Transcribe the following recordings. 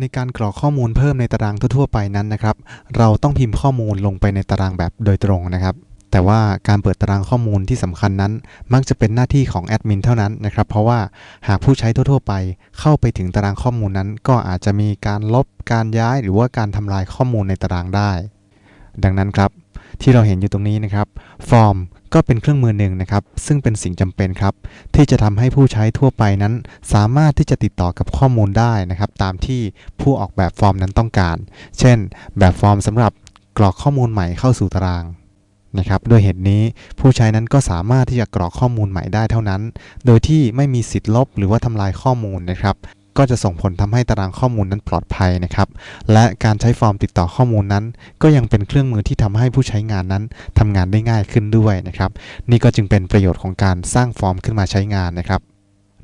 ในการกรอกข้อมูลเพิ่มในตารางทั่วๆไปนั้นนะครับ เราต้องพิมพ์ข้อมูลลงไปในตารางแบบโดยตรงนะครับ แต่ว่าการเปิดตารางข้อมูลที่สำคัญนั้น มักจะเป็นหน้าที่ของแอดมินเท่านั้นนะครับ เพราะว่าหากผู้ใช้ทั่ว ๆ ไป เข้าไปถึงตารางข้อมูลนั้น ก็อาจจะมีการลบ การย้าย หรือว่าการทำลายข้อมูลในตารางได้ ดังนั้นครับ ที่เราเห็นอยู่ตรงนี้นะครับ ฟอร์ม ก็เป็นเครื่องมือหนึ่งนะครับ ซึ่งเป็นสิ่งจำเป็นครับ ที่จะทำให้ผู้ใช้ทั่วไปนั้น สามารถที่จะติดต่อกับข้อมูลได้นะครับ ตามที่ผู้ออกแบบฟอร์มนั้นต้องการ เช่น แบบฟอร์มสำหรับกรอกข้อมูลใหม่เข้าสู่ตารางนะครับด้วยเหตุนี้ผู้ใช้นั้นก็สามารถที่จะกรอกข้อมูลใหม่ได้เท่านั้น โดยที่ไม่มีสิทธิ์ลบหรือว่าทำลายข้อมูลนะครับ ก็จะส่งผลทำให้ตารางข้อมูลนั้นปลอดภัยนะครับ และการใช้ฟอร์มติดต่อข้อมูลนั้น ก็ยังเป็นเครื่องมือที่ทำให้ผู้ใช้งานนั้นทำงานได้ง่ายขึ้นด้วยนะครับ นี่ก็จึงเป็นประโยชน์ของการสร้างฟอร์มขึ้นมาใช้งานนะครับ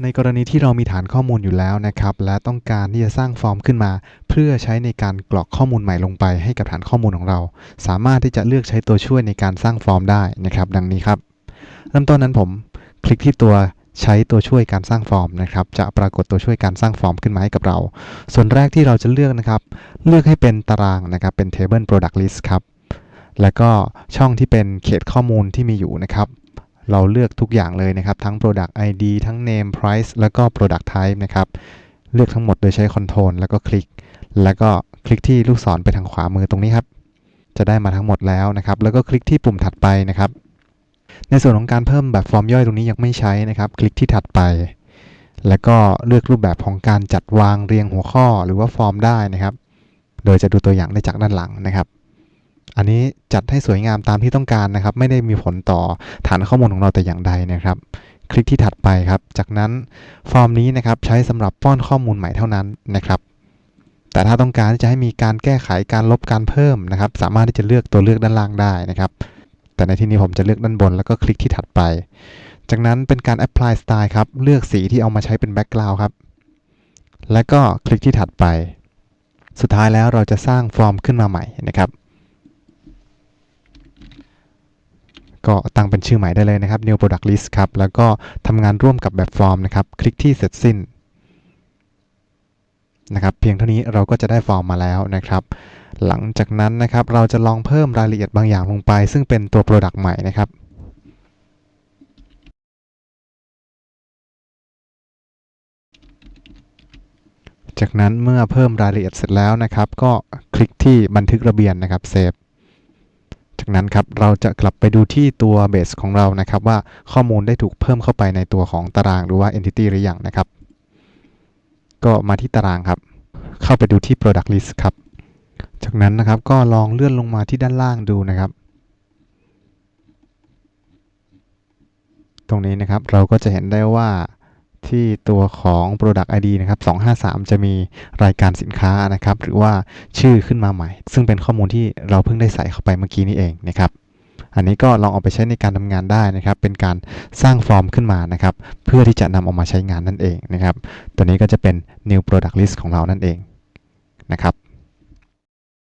ในกรณีที่เรามีฐานข้อมูลอยู่แล้วนะครับ และต้องการที่จะสร้างฟอร์มขึ้นมา เพื่อใช้ในการกรอกข้อมูลใหม่ลงไปให้กับฐานข้อมูลของเรา สามารถที่จะเลือกใช้ตัวช่วยในการสร้างฟอร์มได้นะครับ ดังนี้ครับ เริ่มต้นนั้นผม คลิกที่ตัว ใช้ตัวช่วยการสร้างฟอร์มนะครับ จะปรากฏตัวช่วยการสร้างฟอร์มขึ้นมาให้กับเรา ส่วนแรกที่เราจะเลือกนะครับ เลือกให้เป็นตารางนะครับ เป็น table product list ครับ แล้วก็ช่องที่เป็นเขตข้อมูลที่มีอยู่นะครับ เราเลือกทุกอย่างเลยนะครับ ทั้ง product ID ทั้ง name price แล้วก็ product type นะครับ เลือกทั้งหมดโดยใช้ control แล้วก็คลิก แล้วก็คลิกที่ลูกศรไปทางขวามือตรงนี้ครับ จะได้มาทั้งหมดแล้วนะครับ แล้วก็คลิกที่ปุ่มถัดไปนะครับ ในส่วนของการเพิ่มแบบฟอร์มย่อยตรงนี้ยังไม่ใช้นะครับ คลิกที่ถัดไป แล้วก็เลือกรูปแบบของการจัดวางเรียงหัวข้อหรือว่าฟอร์มได้นะครับ โดยจะดูตัวอย่างได้จากด้านหลังนะครับ อันนี้จัดให้สวยงามตามที่ต้องการนะครับ ไม่ได้มีผลต่อฐานข้อมูลของเราแต่อย่างใดนะครับ คลิกที่ถัดไปครับ จากนั้นฟอร์มนี้นะครับใช้สำหรับป้อนข้อมูลใหม่เท่านั้นนะครับแต่ถ้าต้องการจะให้มีการแก้ไขการลบการเพิ่มนะครับ สามารถที่จะเลือกตัวเลือกด้านล่างได้นะครับ แต่ในที่นี้ผมจะเลือกด้านบนแล้วก็คลิกที่ถัดไป จากนั้นเป็นการ apply style ครับ เลือกสีที่เอามาใช้เป็น background ครับ แล้วก็คลิกที่ถัดไป สุดท้ายแล้วเราจะสร้างฟอร์มขึ้นมาใหม่นะครับ ก็ตั้งเป็นชื่อใหม่ได้เลยนะครับ new product list ครับ แล้วก็ทำงานร่วมกับแบบฟอร์มนะครับ คลิกที่เสร็จสิ้นนะครับ เพียงเท่านี้เราก็จะได้ฟอร์มมาแล้วนะครับ หลังจากนั้นนะครับเราจะลองเพิ่มรายละเอียดบางอย่างลงไป ซึ่งเป็นตัว product ใหม่นะครับจากนั้นเมื่อเพิ่มรายละเอียดเสร็จแล้วนะครับ ก็คลิกที่บันทึกระเบียนนะครับเซฟจากนั้นครับเราจะกลับไปดูที่ตัวเบสของเรานะครับ ว่าข้อมูลได้ถูกเพิ่มเข้าไปในตัวของตารางหรือว่า entity หรือยังนะครับ ก็มาที่ตารางครับ เข้าไปดูที่ product list ครับ จากนั้นนะครับก็ลองเลื่อนลงมาที่ด้านล่างดูนะครับ ตรงนี้นะครับเราก็จะเห็นได้ว่าที่ตัวของ product ID นะครับ 253 จะมีรายการสินค้านะครับ หรือว่าชื่อขึ้นมาใหม่ ซึ่งเป็นข้อมูลที่เราเพิ่งได้ใส่เข้าไปเมื่อกี้นี้เองนะครับ อันนี้ก็ลองเอาไปใช้ในการทำงานได้นะครับ เป็นการสร้างฟอร์มขึ้นมานะครับ เพื่อที่จะนำออกมาใช้งานนั่นเองนะครับ ตัวนี้ก็จะเป็น new product list ของเรานั่นเองนะครับ